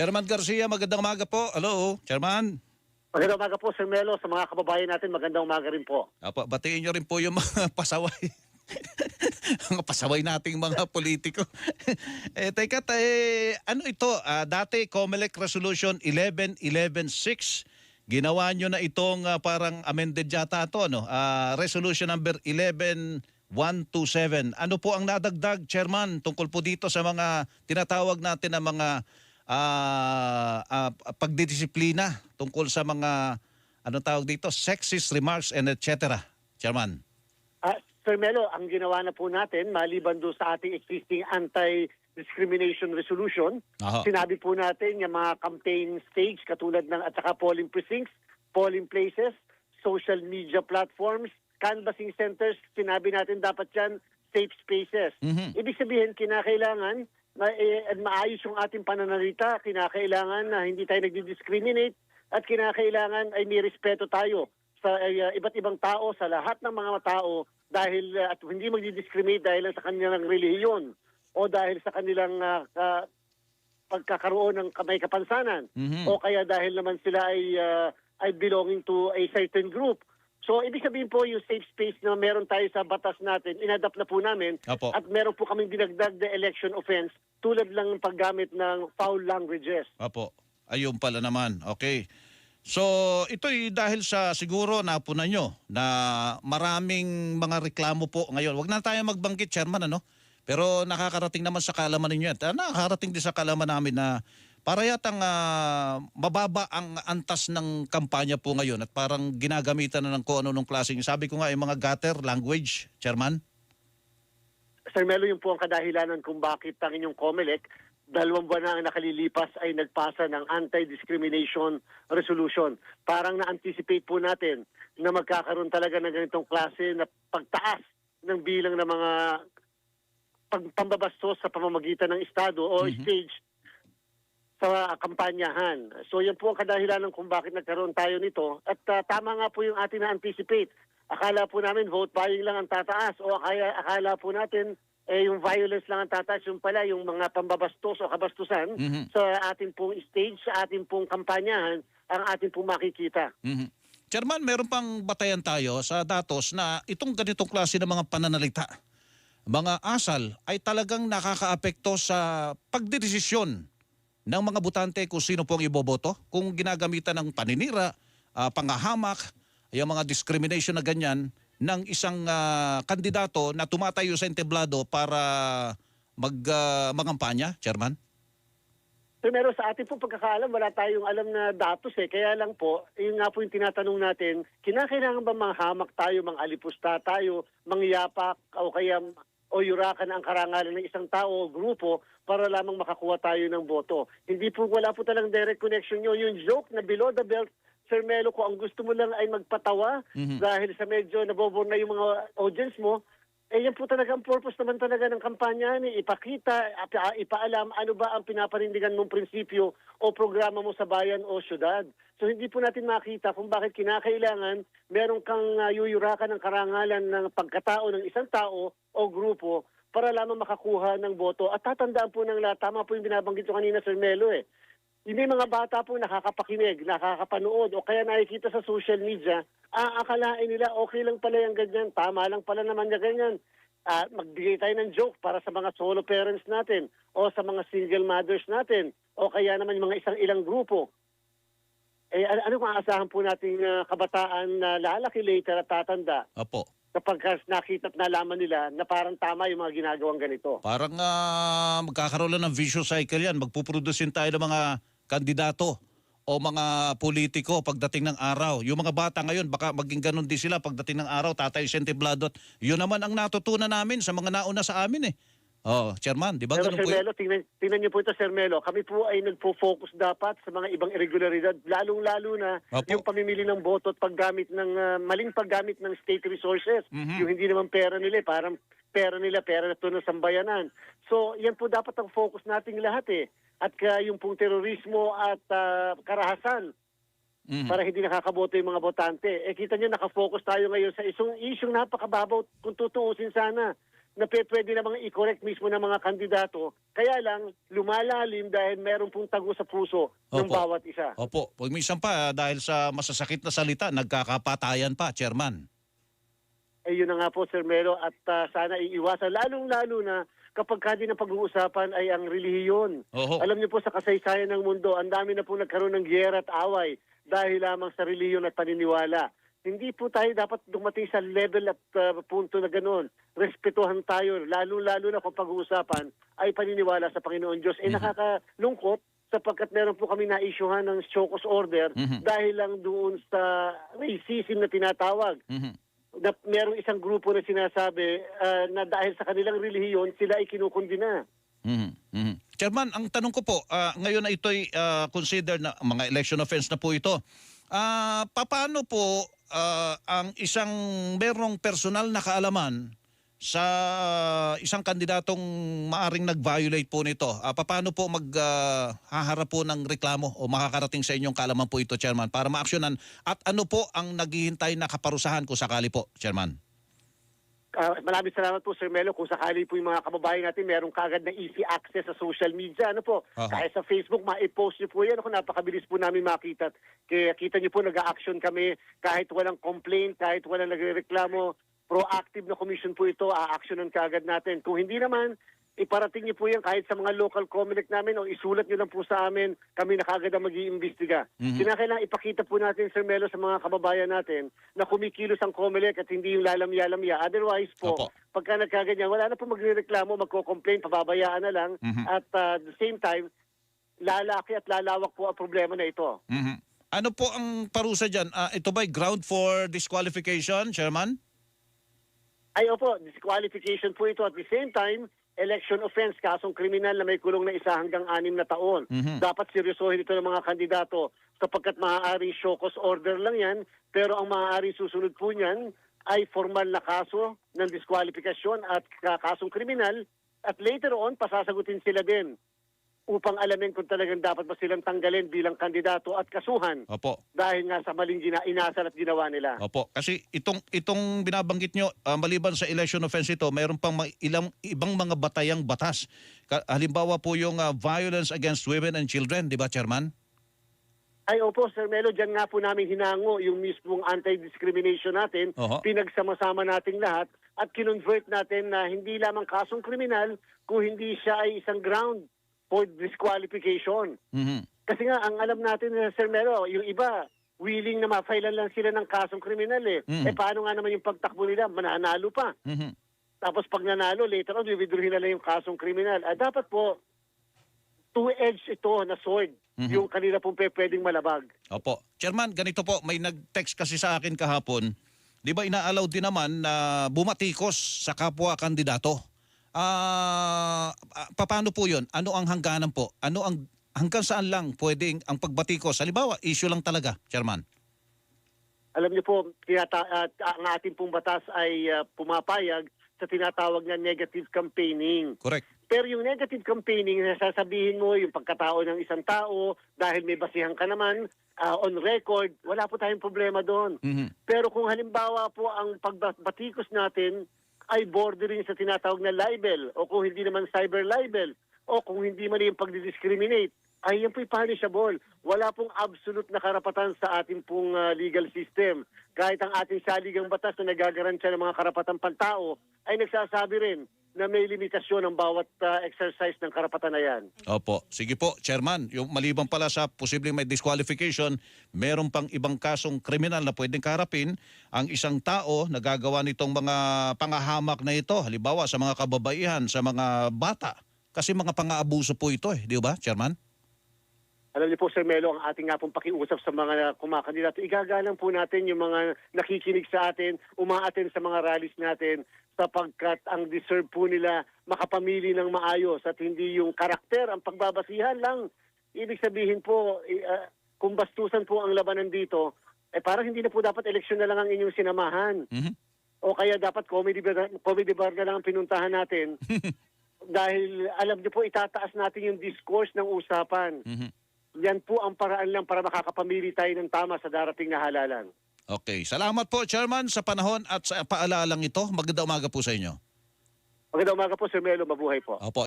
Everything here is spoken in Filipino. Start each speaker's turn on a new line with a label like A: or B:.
A: Chairman Garcia, magandang umaga po. Hello, Chairman.
B: Magandang umaga po, Sir Melo. Sa mga kababayan natin, magandang umaga rin po.
A: Apo, batiin nyo rin po yung mga pasaway. mga pasaway nating mga politiko. eh, teka, eh, ano ito? Ah, dati, COMELEC Resolution 11116. Ginawa nyo na itong ah, parang amended yata ito, ano? Ah, resolution number 11127. Ano po ang nadagdag, Chairman, tungkol po dito sa mga tinatawag natin na mga ah, ah, pagdidisiplina tungkol sa mga ano tawag dito, sexist remarks and etc. Chairman.
B: Ah, Sir Melo, ang ginawa na po natin, maliban doon sa ating existing anti-discrimination resolution,
A: Aha.
B: sinabi po natin yung mga campaign stage katulad ng at saka polling precincts, polling places, social media platforms, canvassing centers, sinabi natin dapat yan safe spaces.
A: Mhm.
B: Ibig sabihin, kinakailangan na eh, maayos yung ating pananalita, kinakailangan na hindi tayo nagdi-discriminate at kinakailangan ay may respeto tayo sa uh, iba't ibang tao, sa lahat ng mga tao dahil uh, at hindi magdi-discriminate dahil sa kanilang relihiyon o dahil sa kanilang uh, ka- pagkakaroon ng kamay kapansanan
A: Mhm.
B: o kaya dahil naman sila ay uh, ay belonging to a certain group. So, ibig sabihin po yung safe space na meron tayo sa batas natin, inadapt na po namin
A: Apo.
B: at meron po kaming dinagdag the election offense tulad lang ng paggamit ng foul languages.
A: Apo. Ayun pala naman. Okay. So, ito'y dahil sa siguro napunan nyo na maraming mga reklamo po ngayon. Huwag na tayo magbanggit, Chairman, ano? Pero nakakarating naman sa kalaman ninyo at nakakarating din sa kalaman namin na para yatang ah, mababa ang antas ng kampanya po ngayon at parang ginagamitan na ng kung ano nung klaseng. Sabi ko nga, yung mga gutter language, Chairman.
B: Sir Melo, yung po ang kadahilanan kung bakit ang inyong COMELEC dalawang buwan na ang nakalilipas ay nagpasa ng anti-discrimination resolution. Parang na-anticipate po natin na magkakaroon talaga ng ganitong klase na pagtaas ng bilang ng mga pambabastos sa pamamagitan ng Estado o stage sa kampanyahan. So yan po ang kadahilanan kung bakit nagkaroon tayo nito. At ah, tama nga po yung ating na-anticipate. Akala po namin vote buying lang ang tataas o akala, akala po natin eh, yung violence lang ang tataas. Yung pala yung mga pambabastos o kabastusan
A: Mhm.
B: sa ating pong stage, sa ating pong kampanyahan, ang ating pong makikita.
A: Mhm. Chairman, meron pang batayan tayo sa datos na itong ganitong klase ng mga pananalita, mga asal ay talagang nakakaapekto sa pagdedesisyon ng mga butante kung sino po ang iboboto. Kung ginagamitan ng paninira, ah, pangahamak, yung mga discrimination na ganyan ng isang ah, kandidato na tumatayo sa entablado para mag ah, mangampanya, Chairman?
B: Pero sa ating pong pagkakaalam, wala tayong alam na datos eh. Kaya lang po, yun nga po yung tinatanong natin, kinakailangan ba manghamak tayo, mangalipusta tayo, mangyapak, o kaya o yurakan ang karangalan ng isang tao o grupo para lamang makakuha tayo ng boto. Hindi po, wala po talagang direct connection nyo. Yung joke na below the belt, Sir Melo, kung ang gusto mo lang ay magpatawa
A: Mhm.
B: dahil sa medyo nabobor na yung mga audience mo, eh yan po talaga ang purpose naman talaga ng kampanya ni ipakita, ipa- ipaalam ano ba ang pinapanindigan mong prinsipyo o programa mo sa bayan o syudad. So hindi po natin makita kung bakit kinakailangan meron kang uh, yuyurakan ng karangalan ng pagkatao ng isang tao o grupo para lamang makakuha ng boto. At tatandaan po ng lahat, tama po yung binabanggit ko kanina, Sir Melo eh. Hindi mga bata po nakakapakinig, nakakapanood o kaya nakikita sa social media, aakalain nila okay lang pala yung ganyan, tama lang pala naman yung ganyan. Ah, magbigay tayo ng joke para sa mga solo parents natin o sa mga single mothers natin o kaya naman yung mga isang ilang grupo. Eh, ano, ano kung aasahan po nating ah, kabataan na lalaki later at tatanda
A: Apo.
B: kapag nakita at nalaman nila na parang tama yung mga ginagawang ganito?
A: Parang ah, magkakaroon lang ng vicious cycle yan. Magpuproducin tayo ng mga kandidato o mga politiko pagdating ng araw. Yung mga bata ngayon, baka maging ganun din sila pagdating ng araw, tatay sentibladot. Yun naman ang natutunan namin sa mga nauna sa amin eh. Oh, Chairman, di ba
B: Pero
A: ganun
B: Sir
A: po?
B: Melo, tingnan, tingnan niyo po ito Sir Melo, kami po ay nagpo-focus dapat sa mga ibang irregularidad, lalong-lalo na
A: Opo.
B: yung pamimili ng boto at paggamit ng ah, maling paggamit ng state resources.
A: Mhm.
B: Yung hindi naman pera nila, eh, parang pera nila, pera na ito ng sambayanan. So, yan po dapat ang focus nating lahat eh. At kaya yung pong terorismo at ah, karahasan
A: Mhm.
B: para hindi nakakaboto yung mga botante. Eh kita nyo, nakafocus tayo ngayon sa isang isyong napakababaw kung tutuusin sana na pwede namang i-correct mismo ng mga kandidato. Kaya lang, lumalalim dahil meron pong tago sa puso ng
A: Opo.
B: bawat isa.
A: Opo, pag minsan pa ah, dahil sa masasakit na salita, nagkakapatayan pa, Chairman.
B: Eh yun na nga po, Sir Melo, at ah, sana iiwasan. Lalong-lalo na kapag ka din ang pag-uusapan ay ang relihiyon.
A: Oho.
B: Alam niyo po sa kasaysayan ng mundo, ang dami na po nagkaroon ng giyera at away dahil lamang sa relihiyon at paniniwala. Hindi po tayo dapat dumating sa level at uh, punto na gano'n. Respetuhan tayo, lalo-lalo na kung pag-uusapan ay paniniwala sa Panginoon Diyos. Eh nakakalungkot sapagkat meron po kami na-issuehan ng Chocos Order
A: Mhm.
B: dahil lang doon sa racism na tinatawag
A: Mhm.
B: Na merong isang grupo na sinasabi ah, na dahil sa kanilang relihiyon, sila ay kinukundina.
A: Mhm. Mhm. Chairman, ang tanong ko po, ah, ngayon na ito'y ah, considered na mga election offense na po ito. Ah, paano po ah, ang isang merong personal na kaalaman sa isang kandidatong maaring nag-violate po nito? Ah, paano po maghaharap po ng reklamo o makakarating sa inyong kaalaman po ito, Chairman, para maaksyonan? At ano po ang naghihintay na kaparusahan kung sakali po, Chairman?
B: Ah, maraming salamat po Sir Melo kung sakali po yung mga kababayan natin merong kagad na easy access sa social media. Ano po?
A: Aha.
B: Kahit sa Facebook, ma-post niyo po yan. Ako napakabilis po namin makita. Kaya kita niyo po nag-action kami kahit walang complaint, kahit walang nagrereklamo. Proactive na commission po ito, a-actionan kaagad natin. Kung hindi naman, iparating niyo po yan kahit sa mga local Comelec namin o isulat niyo lang po sa amin, kami na kaagad ang mag-iimbestiga.
A: Mhm.
B: Kinakailangan ipakita po natin, Sir Melo, sa mga kababayan natin na kumikilos ang Comelec at hindi yung lalamya-lamya. Otherwise po,
A: Opo.
B: pagka nagkaganyan, wala na po magre-reklamo, magko-complain, pababayaan na lang.
A: Mhm.
B: At uh, at the same time, lalaki at lalawak po ang problema na ito.
A: Mhm. Ano po ang parusa dyan? Ah, ito ba'y ground for disqualification, Chairman?
B: Ay opo, disqualification po ito. At the same time, election offense, kasong kriminal na may kulong na isa hanggang anim na taon.
A: Mhm.
B: Dapat seryosohin ito ng mga kandidato sapagkat maaaring show cause order lang yan, pero ang maaaring susunod po niyan ay formal na kaso ng disqualifikasyon at ka- kasong kriminal at later on, pasasagutin sila din upang alamin kung talagang dapat ba silang tanggalin bilang kandidato at kasuhan
A: Opo.
B: dahil nga sa maling gina- inasal at ginawa nila.
A: Opo, kasi itong itong binabanggit nyo ah, maliban sa election offense ito, mayroon pang ma- ilang ibang mga batayang batas. Halimbawa po yung ah, violence against women and children, 'di ba, Chairman?
B: Ay opo, Sir Melo, dyan nga po namin hinango yung mismong anti-discrimination natin.
A: Oho.
B: Pinagsama-sama nating lahat at kinonvert natin na hindi lamang kasong kriminal kung hindi siya ay isang ground for disqualification.
A: Mhm.
B: Kasi nga, ang alam natin, eh, Sir Melo, yung iba, willing na mafailan lang sila ng kasong kriminal eh.
A: Mm.
B: Eh paano nga naman yung pagtakbo nila? Mananalo pa.
A: Mhm.
B: Tapos pag nanalo, later on, withdrawin na lang yung kasong kriminal. At dapat po, two-edged ito na sword.
A: Mhm.
B: Yung kanila pong pwedeng malabag.
A: Opo. Chairman, ganito po, may nag-text kasi sa akin kahapon. 'Di ba ina-allow din naman na bumatikos sa kapwa kandidato? Ah, paano po 'yon? Ano ang hangganan po? Ano ang hanggang saan lang pwedeng ang pagbatikos? Halimbawa, issue lang talaga, Chairman.
B: Alam niyo po, tinata- at ang ating pong batas ay ah, pumapayag sa tinatawag na negative campaigning.
A: Correct.
B: Pero yung negative campaigning, sasabihin mo yung pagkatao ng isang tao dahil may basihan ka naman ah, on record, wala po tayong problema doon.
A: Mhm.
B: Pero kung halimbawa po ang pagbatikos natin ay bordering sa tinatawag na libel o kung hindi naman cyber libel o kung hindi man yung pagdidiscriminate, ay yan po'y punishable. Wala pong absolute na karapatan sa ating pong ah, legal system. Kahit ang ating saligang batas na nagagarantya ng mga karapatan pantao ay nagsasabi rin na may limitasyon ang bawat ah, exercise ng karapatan na yan.
A: Opo. Sige po, Chairman. Yung maliban pala sa posibleng may disqualification, meron pang ibang kasong kriminal na pwedeng karapin ang isang tao na gagawa nitong mga pangahamak na ito. Halimbawa sa mga kababaihan, sa mga bata. Kasi mga pang-aabuso po ito eh. Di ba, Chairman?
B: Alam niyo po, Sir Melo, ang ating nga pong pakiusap sa mga kumakandidato, igagalang po natin yung mga nakikinig sa atin, umaaten sa mga rallies natin, sapagkat ang deserve po nila makapamili ng maayos at hindi yung karakter, ang pagbabasihan lang. Ibig sabihin po, ah, kung bastusan po ang labanan dito, eh parang hindi na po dapat eleksyon na lang ang inyong sinamahan.
A: Mhm.
B: O kaya dapat comedy bar, comedy bar na lang ang pinuntahan natin. dahil alam niyo po, itataas natin yung discourse ng usapan.
A: Mhm.
B: Yan po ang paraan lang para makakapamili tayo ng tama sa darating na halalan.
A: Okay. Salamat po, Chairman, sa panahon at sa paalalang ito. Maganda umaga po sa inyo.
B: Magandang umaga po, Sir Melo. Mabuhay po.
A: Opo.